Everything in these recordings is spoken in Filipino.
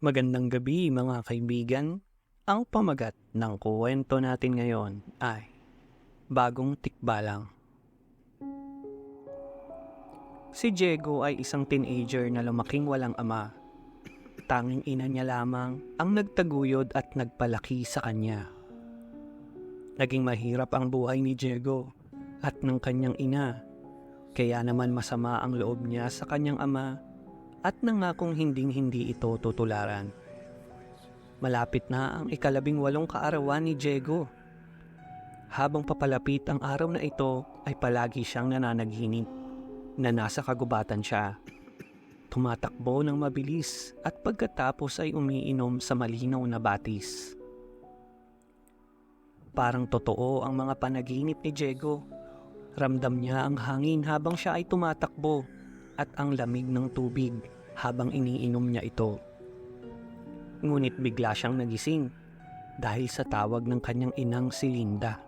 Magandang gabi mga kaibigan. Ang pamagat ng kuwento natin ngayon ay Bagong Tikbalang. Si Diego ay isang teenager na lumaking walang ama. Tanging ina niya lamang ang nagtaguyod at nagpalaki sa kanya. Naging mahirap ang buhay ni Diego at ng kanyang ina. Kaya naman masama ang loob niya sa kanyang ama at nangakong hinding-hindi ito tutularan. Malapit na ang ikalabing walong kaarawan ni Diego. Habang papalapit ang araw na ito ay palagi siyang nananaginip na nasa kagubatan siya. Tumatakbo ng mabilis at pagkatapos ay umiinom sa malinaw na batis. Parang totoo ang mga panaginip ni Diego. Ramdam niya ang hangin habang siya ay tumatakbo at ang lamig ng tubig habang iniinom niya ito. Ngunit bigla siyang nagising dahil sa tawag ng kanyang inang si Linda.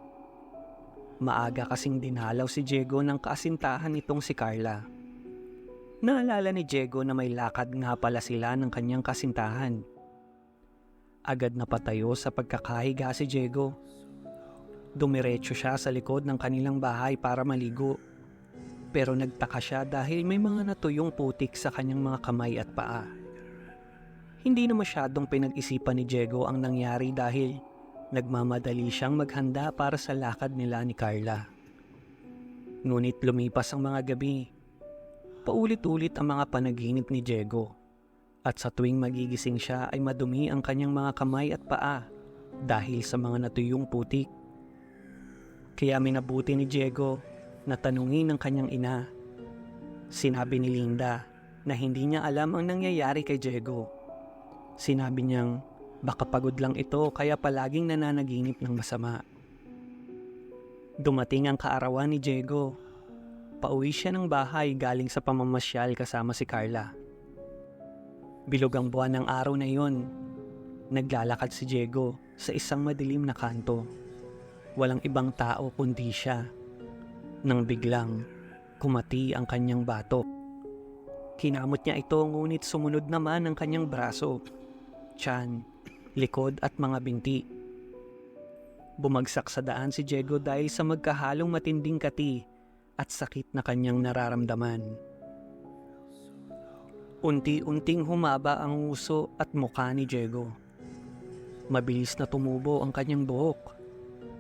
Maaga kasing dinalaw si Diego ng kaasintahan nitong si Carla. Naalala ni Diego na may lakad nga pala sila ng kanyang kasintahan. Agad na patayo sa pagkakahiga si Diego. Dumiretso siya sa likod ng kanilang bahay para maligo. Pero nagtaka siya dahil may mga natuyong putik sa kanyang mga kamay at paa. Hindi na masyadong pinag-isipan ni Diego ang nangyari dahil nagmamadali siyang maghanda para sa lakad nila ni Carla. Ngunit lumipas ang mga gabi. Paulit-ulit ang mga panaginip ni Diego. At sa tuwing magigising siya ay madumi ang kanyang mga kamay at paa dahil sa mga natuyong putik. Kaya minabuti ni Diego na tanungin ng kanyang ina. Sinabi ni Linda na hindi niya alam ang nangyayari kay Diego. Sinabi niyang baka pagod lang ito kaya palaging nananaginip ng masama. Dumating ang kaarawan ni Diego. Pauwi siya ng bahay galing sa pamamasyal kasama si Carla. Bilog ang buwan ng araw na iyon. Naglalakad si Diego sa isang madilim na kanto. Walang ibang tao kundi siya. Nang biglang kumati ang kanyang batok. Kinamot niya ito ngunit sumunod naman ang kanyang braso, tiyan, likod at mga binti. Bumagsak sa daan si Diego dahil sa magkahalong matinding kati at sakit na kanyang nararamdaman. Unti-unting humaba ang uso at mukha ni Diego. Mabilis na tumubo ang kanyang buhok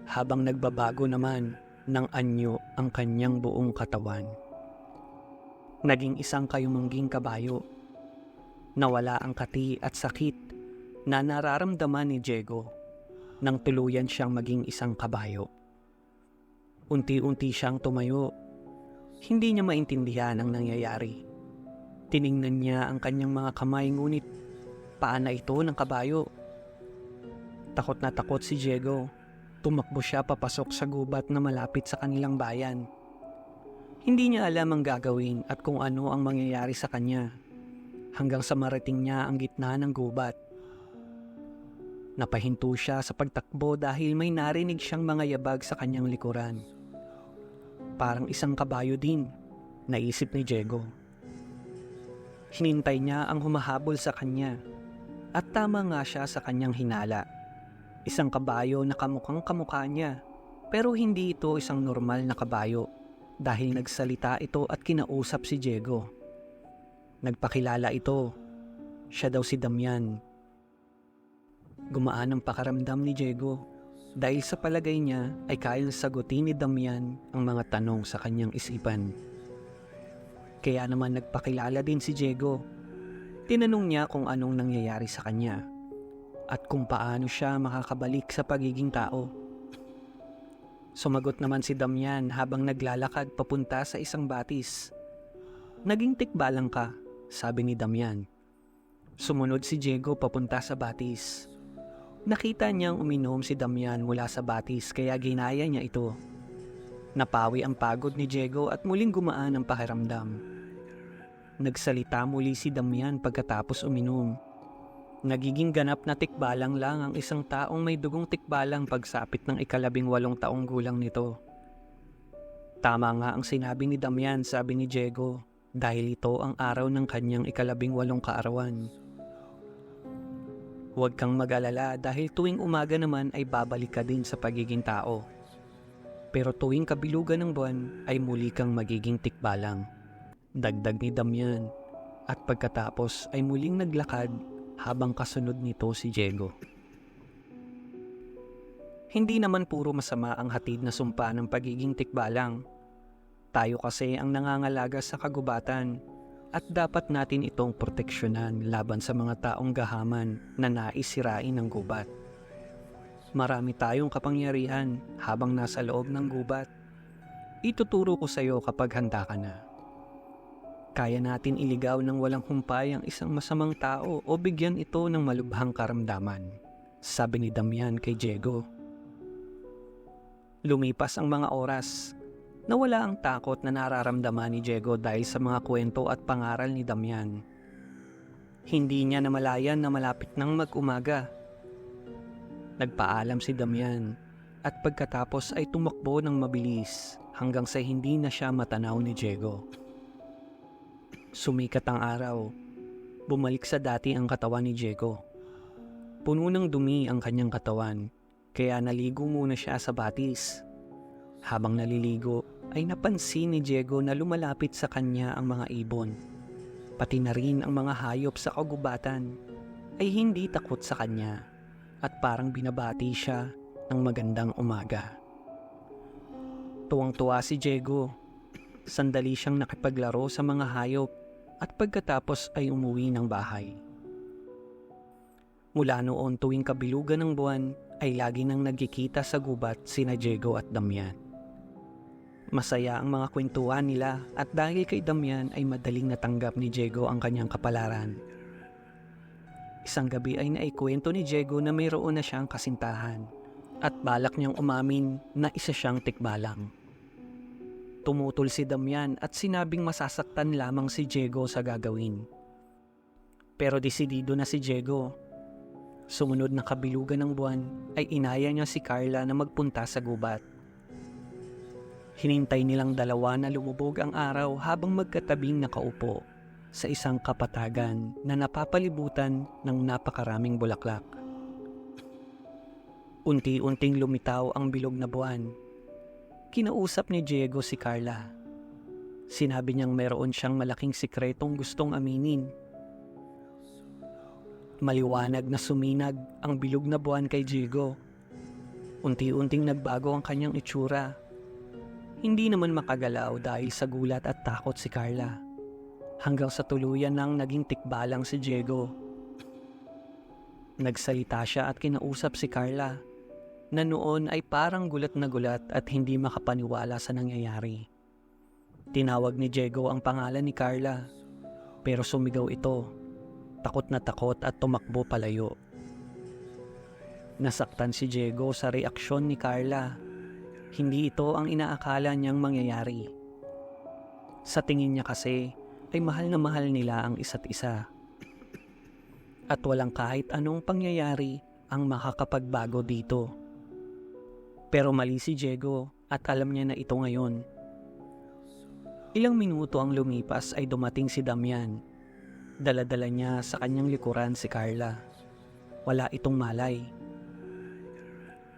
habang nagbabago naman ng anyo ang kanyang buong katawan. Naging isang kayumangging kabayo. Nawala ang kati at sakit na nararamdaman ni Diego nang tuluyan siyang maging isang kabayo. Unti-unti siyang tumayo. Hindi niya maintindihan ang nangyayari. Tiningnan niya ang kanyang mga kamay ngunit paana ito ng kabayo. Takot na takot si Diego. Tumakbo siya papasok sa gubat na malapit sa kanilang bayan. Hindi niya alam ang gagawin at kung ano ang mangyayari sa kanya hanggang sa marating niya ang gitna ng gubat. Napahinto siya sa pagtakbo dahil may narinig siyang mga yabag sa kanyang likuran. Parang isang kabayo din, naisip ni Diego. Hinintay niya ang humahabol sa kanya at tama nga siya sa kanyang hinala. Isang kabayo na kamukhang kamukha niya pero hindi ito isang normal na kabayo dahil nagsalita ito at kinausap si Diego. Nagpakilala ito. Siya daw si Damian. Gumaan ang pakaramdam ni Diego dahil sa palagay niya ay kayang sagutin ni Damian ang mga tanong sa kanyang isipan. Kaya naman nagpakilala din si Diego. Tinanong niya kung anong nangyayari sa kanya at kung paano siya makakabalik sa pagiging tao. Sumagot naman si Damian habang naglalakad papunta sa isang batis. Naging tikbalang ka, sabi ni Damian. Sumunod si Diego papunta sa batis. Nakita niyang uminom si Damian mula sa batis kaya ginaya niya ito. Napawi ang pagod ni Diego at muling gumaan ang pakiramdam. Nagsalita muli si Damian pagkatapos uminom. Nagiging ganap na tikbalang lang ang isang taong may dugong tikbalang pagsapit ng ikalabing walong taong gulang nito. Tama nga ang sinabi ni Damian sabi ni Diego dahil ito ang araw ng kanyang ikalabing walong kaarawan. Huwag kang mag-alala dahil tuwing umaga naman ay babalik ka din sa pagiging tao. Pero tuwing kabilugan ng buwan ay muli kang magiging tikbalang. Dagdag ni Damian at pagkatapos ay muling naglakad habang kasunod nito si Diego. Hindi naman puro masama ang hatid na sumpa ng pagiging tikbalang. Tayo kasi ang nangangalaga sa kagubatan at dapat natin itong proteksyonan laban sa mga taong gahaman na naisirain ng gubat. Marami tayong kapangyarihan habang nasa loob ng gubat. Ituturo ko sa iyo kapag handa ka na. Kaya natin iligaw ng walang humpay ang isang masamang tao o bigyan ito ng malubhang karamdaman, sabi ni Damian kay Diego. Lumipas ang mga oras. Nawala ang takot na nararamdaman ni Diego dahil sa mga kwento at pangaral ni Damian. Hindi niya namalayan na malapit nang mag-umaga. Nagpaalam si Damian at pagkatapos ay tumakbo ng mabilis hanggang sa hindi na siya matanaw ni Diego. Sumikat ang araw. Bumalik sa dati ang katawan ni Diego. Puno ng dumi ang kanyang katawan kaya naligo muna siya sa batis. Habang naliligo ay napansin ni Diego na lumalapit sa kanya ang mga ibon. Pati na rin ang mga hayop sa kagubatan ay hindi takot sa kanya at parang binabati siya ng magandang umaga. Tuwang-tuwa si Diego. Sandali siyang nakipaglaro sa mga hayop at pagkatapos ay umuwi ng bahay. Mula noon tuwing kabilugan ng buwan ay lagi nang nagkikita sa gubat sina Diego at Damian. Masaya ang mga kwentuhan nila at dahil kay Damian ay madaling natanggap ni Diego ang kanyang kapalaran. Isang gabi ay naikwento ni Diego na mayroon na siyang kasintahan at balak niyang umamin na isa siyang tikbalang. Tumutol si Damian at sinabing masasaktan lamang si Diego sa gagawin. Pero desidido na si Diego Sumunod na kabilugan ng buwan ay inaya niya si Carla na magpunta sa gubat. Hinintay nilang dalawa na lumubog ang araw habang magkatabing nakaupo sa isang kapatagan na napapalibutan ng napakaraming bulaklak. Unti-unting lumitaw ang bilog na buwan. Kinausap ni Diego si Carla. Sinabi niyang meron siyang malaking sikretong gustong aminin Maliwanag na suminag ang bilog na buwan kay Diego. Unti-unting nagbago ang kanyang itsura. Hindi naman makagalaw dahil sa gulat at takot si Carla. Hanggang sa tuluyan nang naging tikbalang si Diego. Nagsalita siya at kinausap si Carla na noon ay parang gulat na gulat at hindi makapaniwala sa nangyayari. Tinawag ni Diego ang pangalan ni Carla pero sumigaw ito takot na takot at tumakbo palayo. Nasaktan si Diego sa reaksyon ni Carla. Hindi ito ang inaakala niyang mangyayari. Sa tingin niya kasi ay mahal na mahal nila ang isa't isa. At walang kahit anong pangyayari ang makakapagbago dito. Pero mali si Diego at alam niya na ito ngayon. Ilang minuto ang lumipas ay dumating si Damian Daladala niya sa kanyang likuran si Carla. Wala itong malay.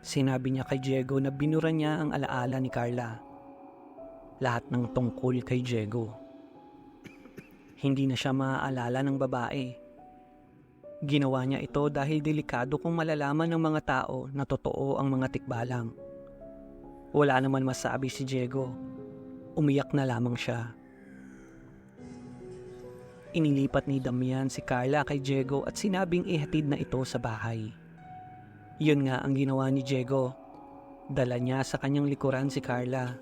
Sinabi niya kay Diego na binura niya ang alaala ni Carla. Lahat ng tungkol kay Diego. Hindi na siya maaalala ng babae. Ginawa niya ito dahil delikado kung malalaman ng mga tao na totoo ang mga tikbalang. Wala naman masabi si Diego. Umiyak na lamang siya. Inilipat ni Damian si Carla kay Diego at sinabing ihatid na ito sa bahay. Yun nga ang ginawa ni Diego. Dala niya sa kanyang likuran si Carla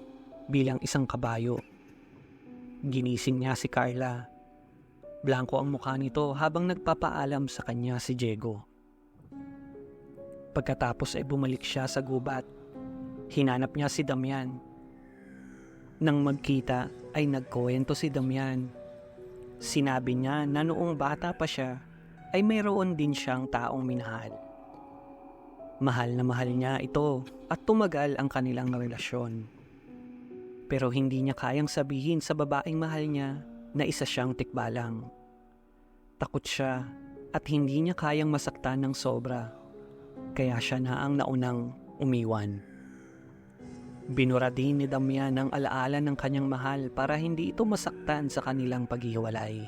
bilang isang kabayo. Ginising niya si Carla. Blanco ang mukha nito habang nagpapaalam sa kanya si Diego. Pagkatapos ay bumalik siya sa gubat. Hinanap niya si Damian. Nang magkita ay nagkuwento si Damian Sinabi niya na noong bata pa siya ay mayroon din siyang taong minahal. Mahal na mahal niya ito at tumagal ang kanilang relasyon. Pero hindi niya kayang sabihin sa babaeng mahal niya na isa siyang tikbalang. Takot siya at hindi niya kayang masaktan ng sobra. Kaya siya na ang naunang umiwan. Binura din ni Damian ang alaala ng kanyang mahal para hindi ito masaktan sa kanilang paghiwalay.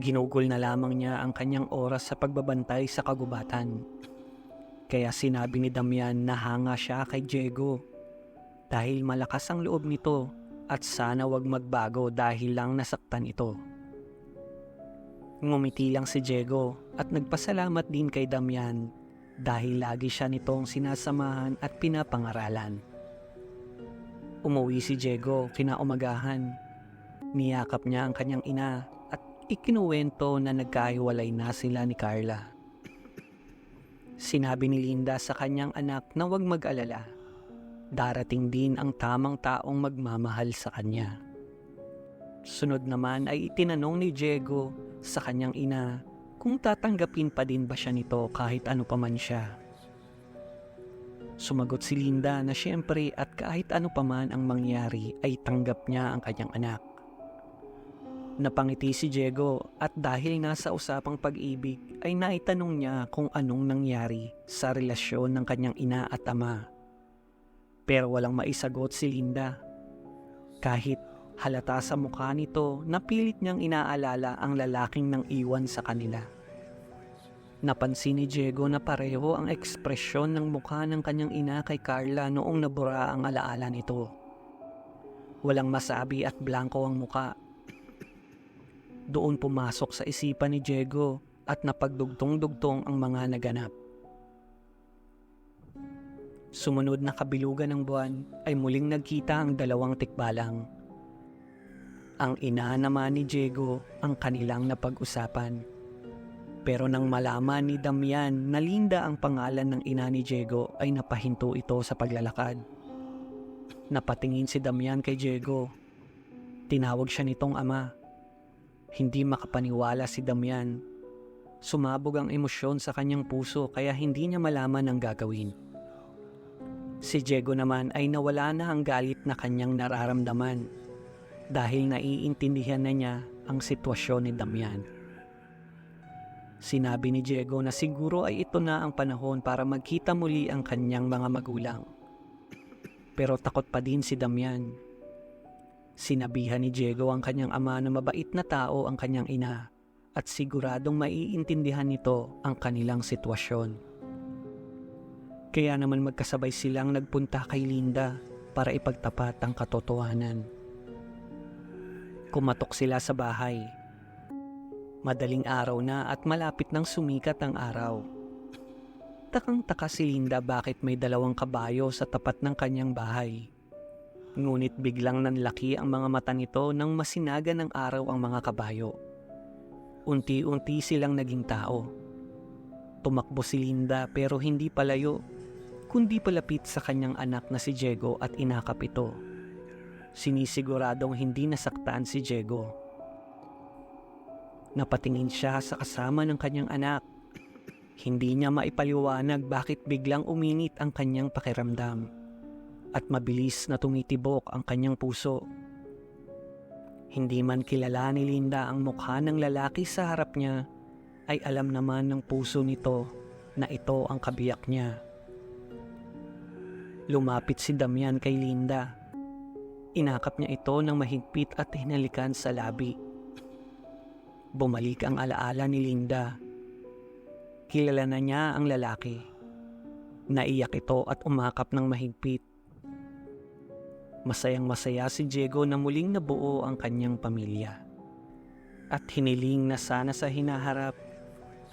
Ginugol na lamang niya ang kanyang oras sa pagbabantay sa kagubatan. Kaya sinabi ni Damian na hanga siya kay Diego dahil malakas ang loob nito at sana wag magbago dahil lang nasaktan ito. Ngumiti lang si Diego at nagpasalamat din kay Damian dahil lagi siya nitong sinasamahan at pinapangaralan. Umuwi si Diego kinaumagahan. Niyakap niya ang kanyang ina at ikinuwento na nagkahiwalay na sila ni Carla. Sinabi ni Linda sa kanyang anak na huwag mag-alala. Darating din ang tamang taong magmamahal sa kanya. Sunod naman ay itinanong ni Diego sa kanyang ina kung tatanggapin pa din ba siya nito kahit ano pa man siya. Sumagot si Linda na siyempre at kahit ano pa man ang mangyari ay tanggap niya ang kanyang anak. Napangiti si Diego at dahil nasa usapang pag-ibig ay naitanong niya kung anong nangyari sa relasyon ng kanyang ina at ama. Pero walang maisagot si Linda. Kahit halata sa mukha nito na pilit niyang inaalala ang lalaking nang iwan sa kanila. Napansin ni Diego na pareho ang ekspresyon ng mukha ng kanyang ina kay Carla noong nabura ang alaala nito. Walang masabi at blanco ang muka. Doon pumasok sa isipan ni Diego at napagdugtong-dugtong ang mga naganap. Sumunod na kabilugan ng buwan ay muling nagkita ang dalawang tikbalang. Ang ina naman ni Diego ang kanilang napag-usapan. Pero nang malaman ni Damian na Linda ang pangalan ng ina ni Diego ay napahinto ito sa paglalakad. Napatingin si Damian kay Diego. Tinawag siya nitong ama. Hindi makapaniwala si Damian. Sumabog ang emosyon sa kanyang puso kaya hindi niya malaman ang gagawin. Si Diego naman ay nawala na ang galit na kanyang nararamdaman dahil naiintindihan na niya ang sitwasyon ni Damian. Sinabi ni Diego na siguro ay ito na ang panahon para magkita muli ang kanyang mga magulang. Pero takot pa din si Damian. Sinabihan ni Diego ang kanyang ama na mabait na tao ang kanyang ina at siguradong maiintindihan nito ang kanilang sitwasyon. Kaya naman magkasabay silang nagpunta kay Linda para ipagtapat ang katotohanan. Kumatok sila sa bahay. Madaling araw na at malapit nang sumikat ang araw. Takang-taka si Linda bakit may dalawang kabayo sa tapat ng kanyang bahay. Ngunit biglang nanlaki ang mga mata nito nang masinaga ng araw ang mga kabayo. Unti-unti silang naging tao. Tumakbo si Linda pero hindi palayo, kundi palapit sa kanyang anak na si Diego at inakap ito. Sinisiguradong hindi nasaktan si Diego. Napatingin siya sa kasama ng kanyang anak. Hindi niya maipaliwanag bakit biglang uminit ang kanyang pakiramdam at mabilis na tumitibok ang kanyang puso. Hindi man kilala ni Linda ang mukha ng lalaki sa harap niya, ay alam naman ng puso nito na ito ang kabiyak niya. Lumapit si Damian kay Linda. Inakap niya ito ng mahigpit at hinalikan sa labi. Bumalik ang alaala ni Linda. Kilala na niya ang lalaki. Naiyak ito at umakap ng mahigpit. Masayang masaya si Diego na muling nabuo ang kanyang pamilya. At hiniling na sana sa hinaharap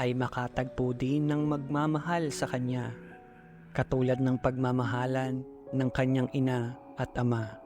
ay makatagpo din ng magmamahal sa kanya, katulad ng pagmamahalan ng kanyang ina at ama.